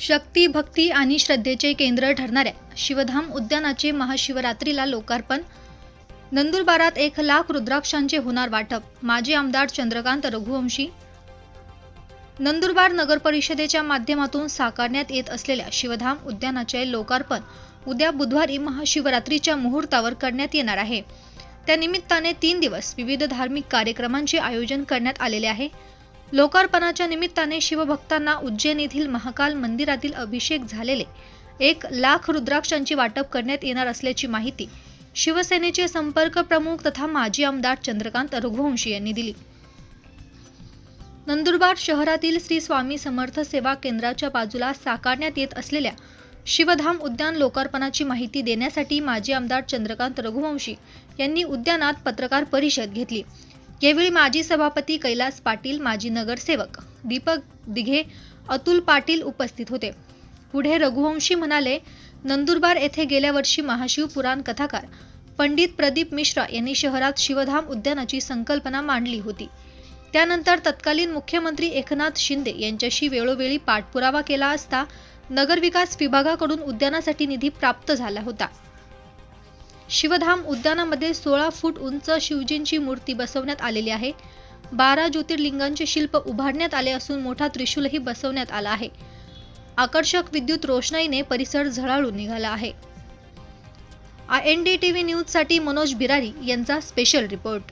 शक्ती भक्ती आणि श्रद्धेचे केंद्र ठरणाऱ्या शिवधाम उद्यानाचे महाशिवरात्रीला लोकार्पण. नंदुरबारात एक लाख रुद्राक्षांचे होणार वाटप. माजी आमदार चंद्रकांत रघुवंशी. नंदुरबार नगर परिषदेच्या माध्यमातून साकारण्यात येत असलेल्या शिवधाम उद्यानाचे लोकार्पण उद्या बुधवारी महाशिवरात्रीच्या मुहूर्तावर करण्यात येणार आहे. त्यानिमित्ताने तीन दिवस विविध धार्मिक कार्यक्रमांचे आयोजन करण्यात आलेले आहे. लोकार्पणाच्या निमित्ताने शिवभक्तांना उज्जैन येथील महाकाल मंदिरातील अभिषेक झालेले. एक लाख रुद्राक्षांची वाटप करण्यात येणार असल्याची माहिती शिवसेनेचे संपर्क प्रमुख तथा माजी आमदार चंद्रकांत रघुवंशी यांनी दिली. नंदुरबार शहरातील श्री स्वामी समर्थ सेवा केंद्राच्या बाजूला साकारण्यात येत असलेल्या शिवधाम उद्यान लोकार्पणाची माहिती देण्यासाठी माजी आमदार चंद्रकांत रघुवंशी यांनी उद्यानात पत्रकार परिषद घेतली. यावेळी माजी सभापती कैलास पाटील माजी नगरसेवक दीपक दिघे अतुल पाटील उपस्थित होते. पुढे रघुवंशी म्हणाले नंदुरबार येथे गेल्या वर्षी महाशिव पुराण कथाकार पंडित प्रदीप मिश्रा यांनी शहरात शिवधाम उद्यानाची संकल्पना मांडली होती. त्यानंतर तत्कालीन मुख्यमंत्री एकनाथ शिंदे यांच्याशी वेळोवेळी पाठपुरावा केला असता नगरविकास विभागाकडून उद्यानासाठी निधी प्राप्त झाला होता. शिवधाम उद्यानामध्ये सोळा फूट उंच शिवजींची मूर्ती बसवण्यात आलेली आहे. बारा ज्योतिर्लिंगांचे शिल्प उभारण्यात आले असून मोठा त्रिशूलही बसवण्यात आला आहे. आकर्षक विद्युत रोषणाईने परिसर झळाळून निघाला आहे. I N D T V न्यूजसाठी मनोज बिरारी यांचा स्पेशल रिपोर्ट.